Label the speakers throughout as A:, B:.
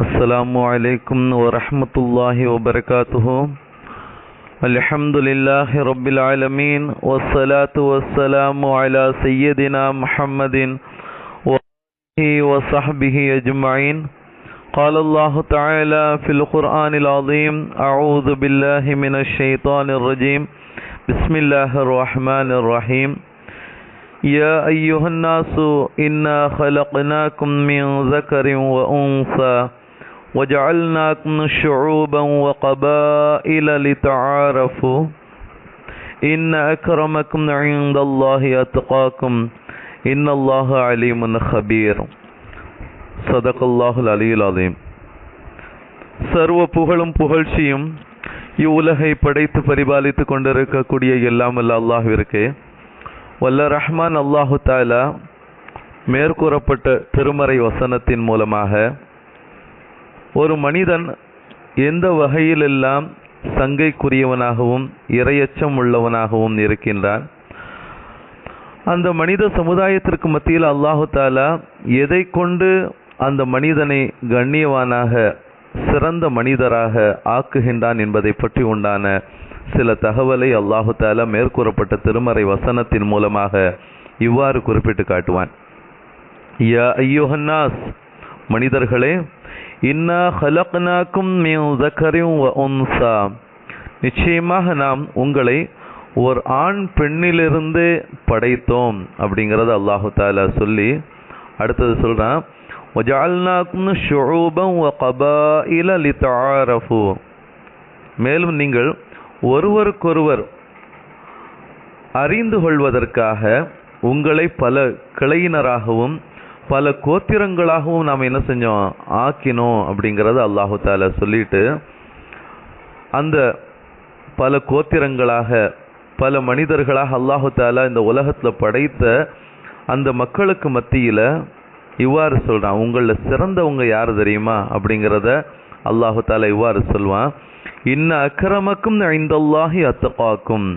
A: السلام عليكم ورحمة الله وبركاته الحمد لله رب العالمين والصلاة والسلام على سيدنا محمد وصحبه أجمعين قال الله تعالى في القرآن العظيم أعوذ بالله من الشيطان الرجيم بسم الله الرحمن الرحيم يا أيها الناس إنا خلقناكم من ذكر وأنثى وجعلناكم شعوبا وقبائل لتعارفوا إن أكرمكم عند الله أتقاكم إن الله عليم خبير صدق الله العلي العظيم சர்வ புகழும் புகழ்ச்சியும் இவ்வுலகை படைத்து பரிபாலித்து கொண்டிருக்கக்கூடிய எல்லாம் அல்ல அல்லாஹிற்கு வல்ல ரஹ்மான் அல்லாஹு தாலா மேற்கூறப்பட்ட திருமறை வசனத்தின் மூலமாக ஒரு மனிதன் எந்த வகையிலெல்லாம் சங்கைக்குரியவனாகவும் இரையச்சம் உள்ளவனாகவும் இருக்கின்றான் அந்த மனித சமுதாயத்திற்கு மத்தியில் அல்லாஹு தாலா எதை கொண்டு அந்த மனிதனை கண்ணியவானாக சிறந்த மனிதராக ஆக்குகின்றான் என்பதை பற்றி உண்டான சில தகவலை அல்லாஹு தாலா மேற்கூறப்பட்ட திருமறை வசனத்தின் மூலமாக இவ்வாறு குறிப்பிட்டு காட்டுவான் யா மனிதர்களே இன்னா ஹலக்னாக்கும் ஜக்கரின் வ உன்சா நிச்சயமாக நாம் உங்களை ஒரு ஆண் பெண்ணிலிருந்து படைத்தோம் அப்படிங்கிறது அல்லாஹு தாலா சொல்லி அடுத்தது சொல்கிறான் ஒஜால்னாக்கும் ஷோபம் ஒ கபா இல லித்தாரஃபு மேலும் நீங்கள் ஒருவருக்கொருவர் அறிந்து கொள்வதற்காக உங்களை பல கிளையினராகவும் பல கோத்திரங்களாகவும் நாம் என்ன செஞ்சோம் ஆக்கினோம் அப்படிங்கிறத அல்லாஹு தால சொல்லிட்டு அந்த பல கோத்திரங்களாக பல மனிதர்களாக அல்லாஹு தாலா இந்த உலகத்தில் படைத்த அந்த மக்களுக்கு மத்தியில் இவ்வாறு சொல்கிறான் உங்களில் சிறந்தவங்க யார் தெரியுமா அப்படிங்கிறத அல்லாஹு தாலா இவ்வாறு சொல்வான் இன்ன அக்கிரமக்கும் ஐந்தல்லாஹி அத்தப்பாக்கும்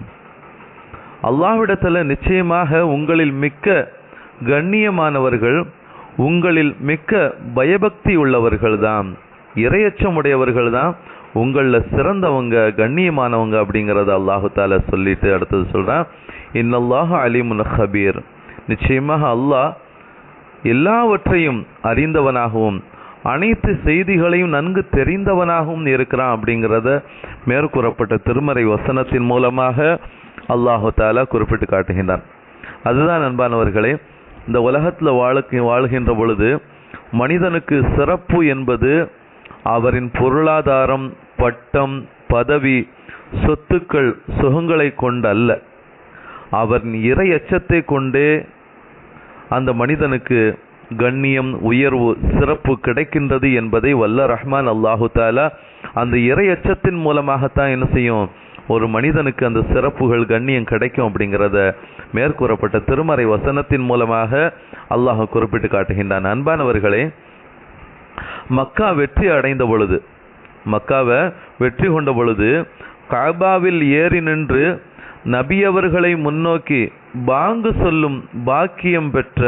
A: அல்லாஹ்விடத்தில் நிச்சயமாக உங்களில் மிக்க கண்ணியமானவர்கள் உங்களில் மிக்க பயபக்தி உள்ளவர்கள்தான் இரையச்சம் உடையவர்கள்தான் உங்களில் சிறந்தவங்க கண்ணியமானவங்க அப்படிங்கிறத அல்லாஹு தால சொல்லிட்டு அடுத்தது சொல்கிறான் இன்னல்லாஹ அலி ஹபீர் நிச்சயமாக அல்லாஹ் எல்லாவற்றையும் அறிந்தவனாகவும் அனைத்து செய்திகளையும் நன்கு தெரிந்தவனாகவும் இருக்கிறான் அப்படிங்கிறத மேற்கூறப்பட்ட திருமறை வசனத்தின் மூலமாக அல்லாஹு தாலா குறிப்பிட்டு காட்டுகின்றான் அதுதான் நண்பானவர்களே இந்த உலகத்தில் வாழ வாழ்கின்ற பொழுது மனிதனுக்கு சிறப்பு என்பது அவரின் பொருளாதாரம் பட்டம் பதவி சொத்துக்கள் சுகங்களை கொண்டல்ல அவரின் இறை அச்சத்தை கொண்டே அந்த மனிதனுக்கு கண்ணியம் உயர்வு சிறப்பு கிடைக்கின்றது என்பதை வல்ல ரஹ்மான் அல்லாஹு தாலா அந்த இறை அச்சத்தின் மூலமாகத்தான் என்ன செய்யும் ஒரு மனிதனுக்கு அந்த சிறப்புகள் கண்ணியம் கிடைக்கும் அப்படிங்கிறத மேற்கூறப்பட்ட திருமறை வசனத்தின் மூலமாக அல்லாஹ் குறிப்பிட்டு காட்டுகின்றான் அன்பானவர்களே மக்கா வெற்றி அடைந்த பொழுது மக்காவை வெற்றி கொண்ட பொழுது காபாவில் ஏறி நின்று நபியவர்களை முன்னோக்கி பாங்கு சொல்லும் பாக்கியம் பெற்ற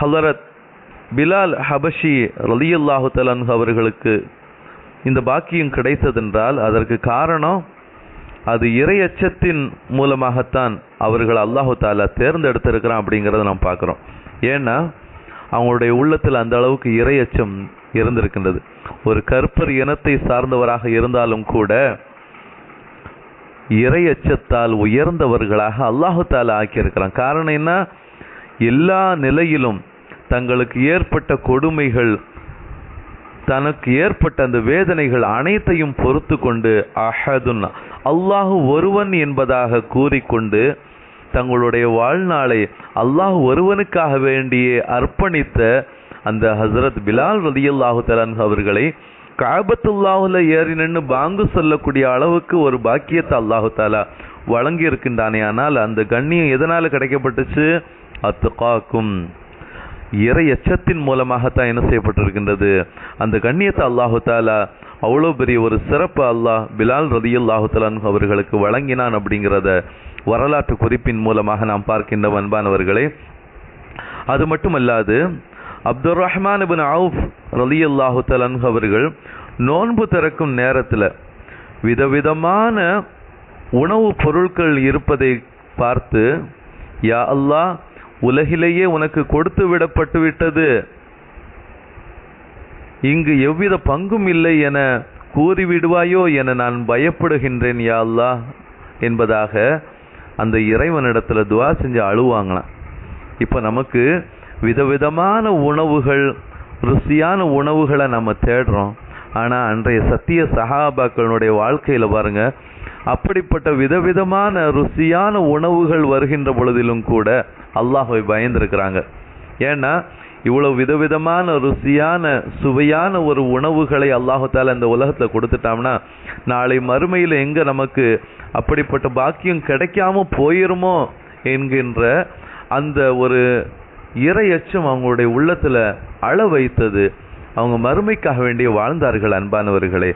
A: ஹலரத் பிலால் ஹபஷி ரலியுல்லாஹு தலன் அவர்களுக்கு இந்த பாக்கியம் கிடைத்ததென்றால் அதற்கு காரணம் அது இறை அச்சத்தின் மூலமாகத்தான் அவர்கள் அல்லாஹு தாலா தேர்ந்தெடுத்திருக்கிறான் அப்படிங்கிறத நாம் பார்க்குறோம் ஏன்னா அவங்களுடைய உள்ளத்தில் அந்த அளவுக்கு இறை அச்சம் இருந்திருக்கின்றது ஒரு கற்பர் இனத்தை சார்ந்தவராக இருந்தாலும் கூட இறை அச்சத்தால் உயர்ந்தவர்களாக அல்லாஹு தாலா ஆக்கியிருக்கிறான் காரணம் என்ன எல்லா நிலையிலும் தங்களுக்கு ஏற்பட்ட கொடுமைகள் தனக்கு ஏற்பட்ட அந்த வேதனைகள் அனைத்தையும் பொறுத்து கொண்டு அஹதுன்னா அல்லாஹு ஒருவன் என்பதாக கூறிக்கொண்டு தங்களுடைய வாழ்நாளை அல்லாஹ் ஒருவனுக்காக வேண்டியே அர்ப்பணித்த அந்த ஹசரத் பிலால் அல்லாஹு தலான் அவர்களை காபத்துல்லாஹுல ஏறி நின்று பாங்கு சொல்லக்கூடிய அளவுக்கு ஒரு பாக்கியத்தை அல்லாஹு தாலா வழங்கி இருக்கின்றானே ஆனால் அந்த கண்ணியம் எதனால் கிடைக்கப்பட்டுச்சு அத்து காக்கும் இறை எச்சத்தின் மூலமாகத்தான் என்ன செய்யப்பட்டிருக்கின்றது அந்த கண்ணியத்தை அல்லாஹு தாலா அவ்வளோ பெரிய ஒரு சிறப்பு அல்லாஹ் பிலால் ரதியுல்லாஹு தலான் அவர்களுக்கு வழங்கினான் அப்படிங்கிறத வரலாற்று குறிப்பின் மூலமாக நாம் பார்க்கின்ற அன்பானவர்களே அது மட்டுமல்லாது அப்துல் ரஹ்மான் பின் அவுஃப் ரலியல்லாஹு தலன் அவர்கள் நோன்பு திறக்கும் நேரத்தில் விதவிதமான உணவுப் பொருட்கள் இருப்பதை பார்த்து யா அல்லாஹ் உலகிலேயே உனக்கு கொடுத்து விடப்பட்டு விட்டது இங்கு எவ்வித பங்கும் இல்லை என கூறிவிடுவாயோ என நான் பயப்படுகின்றேன் யா அல்லா என்பதாக அந்த இறைவனிடத்தில் துவா செஞ்சு அழுவாங்களாம் இப்போ நமக்கு விதவிதமான உணவுகள் ருசியான உணவுகளை நம்ம தேடுறோம் ஆனால் அன்றைய சத்திய சகாபாக்களுடைய வாழ்க்கையில் பாருங்க அப்படிப்பட்ட விதவிதமான ருசியான உணவுகள் வருகின்ற பொழுதிலும் கூட அல்லாஹை பயந்துருக்கிறாங்க ஏன்னா இவ்வளவு விதவிதமான ருசியான சுவையான ஒரு உணவுகளை அல்லாஹத்தால் இந்த உலகத்தில் கொடுத்துட்டாம்னா நாளை மறுமையில் எங்கே நமக்கு அப்படிப்பட்ட பாக்கியம் கிடைக்காம போயிருமோ என்கின்ற அந்த ஒரு இரையச்சம் அவங்களுடைய உள்ளத்தில் அள வைத்தது அவங்க மறுமைக்காக வேண்டிய வாழ்ந்தார்கள் அன்பானவர்களே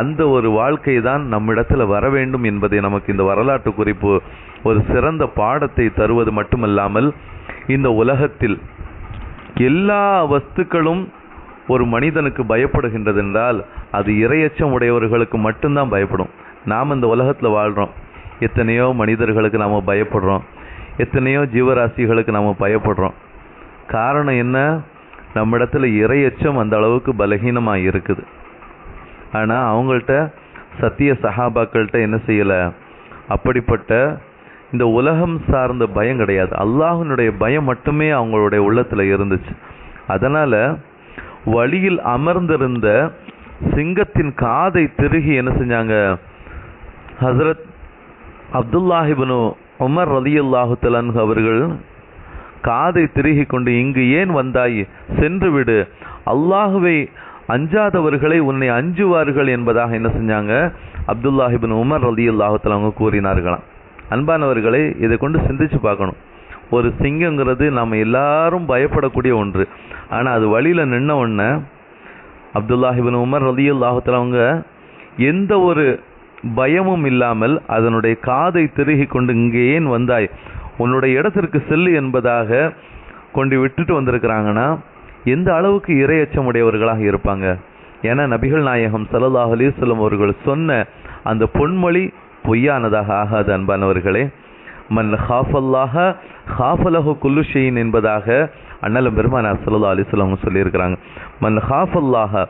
A: அந்த ஒரு வாழ்க்கை தான் நம்மிடத்தில் வர வேண்டும் என்பதை நமக்கு இந்த வரலாற்று குறிப்பு ஒரு சிறந்த பாடத்தை தருவது மட்டுமல்லாமல் இந்த உலகத்தில் எல்லா வஸ்துக்களும் ஒரு மனிதனுக்கு பயப்படுகின்றது என்றால் அது இரையச்சம் உடையவர்களுக்கு மட்டும்தான் பயப்படும் நாம் இந்த உலகத்தில் வாழ்கிறோம் எத்தனையோ மனிதர்களுக்கு நாம் பயப்படுறோம் எத்தனையோ ஜீவராசிகளுக்கு நாம் பயப்படுறோம் காரணம் என்ன நம்மிடத்தில் இரையச்சம் அந்த அளவுக்கு பலகீனமாக இருக்குது ஆனால் அவங்கள்ட்ட சத்திய சகாபாக்கள்கிட்ட என்ன செய்யலை அப்படிப்பட்ட இந்த உலகம் சார்ந்த பயம் கிடையாது அல்லாஹினுடைய பயம் மட்டுமே அவங்களுடைய உள்ளத்தில் இருந்துச்சு அதனால் வழியில் அமர்ந்திருந்த சிங்கத்தின் காதை திருகி என்ன செஞ்சாங்க ஹசரத் அப்துல்லாஹிபனு உமர் அல்லாஹு தலன் அவர்கள் காதை திருகி கொண்டு இங்கு ஏன் வந்தாய் சென்று விடு அல்லாஹுவை அஞ்சாதவர்களை உன்னை அஞ்சுவார்கள் என்பதாக என்ன செஞ்சாங்க அப்துல்லாஹிபின் உமர் ரதியுல்லாஹு அவங்க கூறினார்களாம் அன்பானவர்களை இதை கொண்டு சிந்திச்சு பார்க்கணும் ஒரு சிங்கங்கிறது நம்ம எல்லாரும் பயப்படக்கூடிய ஒன்று ஆனால் அது வழியில் நின்ன ஒன்று அப்துல்லாஹிபின் உமர் லாகத்தில் அவங்க எந்த ஒரு பயமும் இல்லாமல் அதனுடைய காதை திருகி கொண்டு இங்கே ஏன் வந்தாய் உன்னுடைய இடத்திற்கு செல்லு என்பதாக கொண்டு விட்டுட்டு வந்திருக்கிறாங்கன்னா எந்த அளவுக்கு இரையச்சம் உடையவர்களாக இருப்பாங்க ஏன்னா நபிகள் நாயகம் சல்லாஹ் அலிஸ்லம் அவர்கள் சொன்ன அந்த பொன்மொழி பொய்யானதாக ஆகாது அன்பானவர்களே மன் ஹாஃபல்லாக ஹாஃபலஹு குல்லு என்பதாக அண்ணலும் பெருமான சல்லா அலிஸ்லாம் சொல்லியிருக்கிறாங்க மன் ஹாஃபல்லாக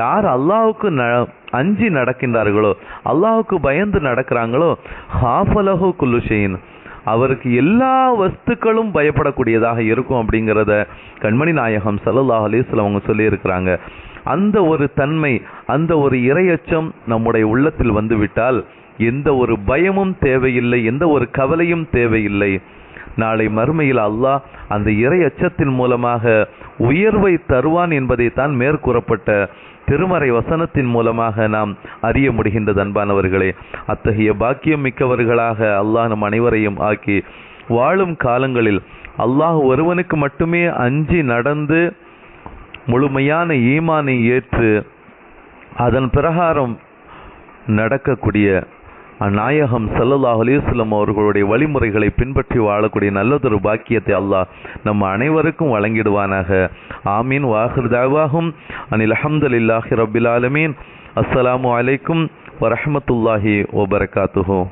A: யார் அல்லாவுக்கு ந அஞ்சி நடக்கின்றார்களோ அல்லாவுக்கு பயந்து நடக்கிறாங்களோ ஹாஃபலஹு குல்லுஷையின் அவருக்கு எல்லா வஸ்துக்களும் பயப்படக்கூடியதாக இருக்கும் அப்படிங்கிறத கண்மணி நாயகம் சல்லா அலிஸ்லாம் அவங்க சொல்லியிருக்கிறாங்க அந்த ஒரு தன்மை அந்த ஒரு இரையச்சம் நம்முடைய உள்ளத்தில் வந்துவிட்டால் எந்த ஒரு பயமும் தேவையில்லை எந்த ஒரு கவலையும் தேவையில்லை நாளை மறுமையில் அல்லாஹ் அந்த இறை அச்சத்தின் மூலமாக உயர்வை தருவான் என்பதைத்தான் மேற்கூறப்பட்ட திருமறை வசனத்தின் மூலமாக நாம் அறிய முடிகின்றது அன்பானவர்களே அத்தகைய பாக்கியம் மிக்கவர்களாக அல்லாஹ் நம் அனைவரையும் ஆக்கி வாழும் காலங்களில் அல்லாஹ் ஒருவனுக்கு மட்டுமே அஞ்சி நடந்து முழுமையான ஈமானை ஏற்று அதன் பிரகாரம் நடக்கக்கூடிய நாயகம் சல்லல்லாஹ் அலிஸ்லம் அவர்களுடைய வழிமுறைகளை பின்பற்றி வாழக்கூடிய நல்லதொரு பாக்கியத்தை அல்லாஹ் நம் அனைவருக்கும் வழங்கிடுவானாக ஆமீன் வாஹிர் தாவாகும் அனில் அல்லாஹி ரபில் ஆலமீன் அஸ்ஸலாமு அலைக்கும் வரமத்துல்லாஹி வபரகாத்துஹோ